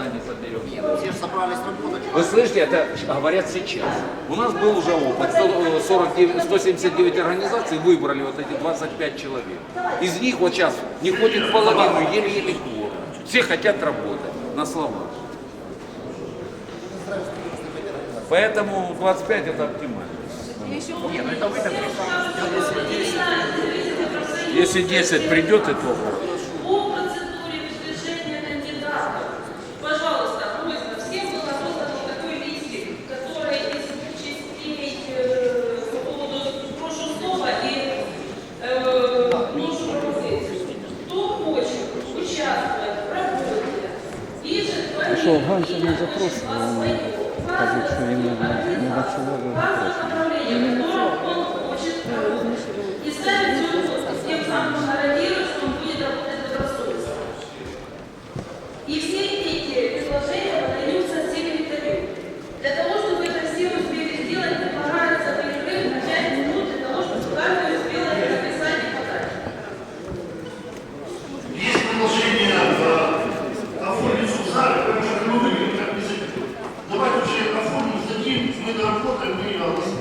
у вас есть не никогда не соберем. Вы слышите, это говорят сейчас. У нас был уже опыт. 149, 179 организаций выбрали вот эти 25 человек. Из них вот сейчас не ходит половину, еле-еле кворум. Все хотят работать на словах. Поэтому 25 это оптимально. Если 10 придет, это вопрос. Що, Ганча не запрошували, вони кажуть, що їм не, ночували запрошення. 不能没有。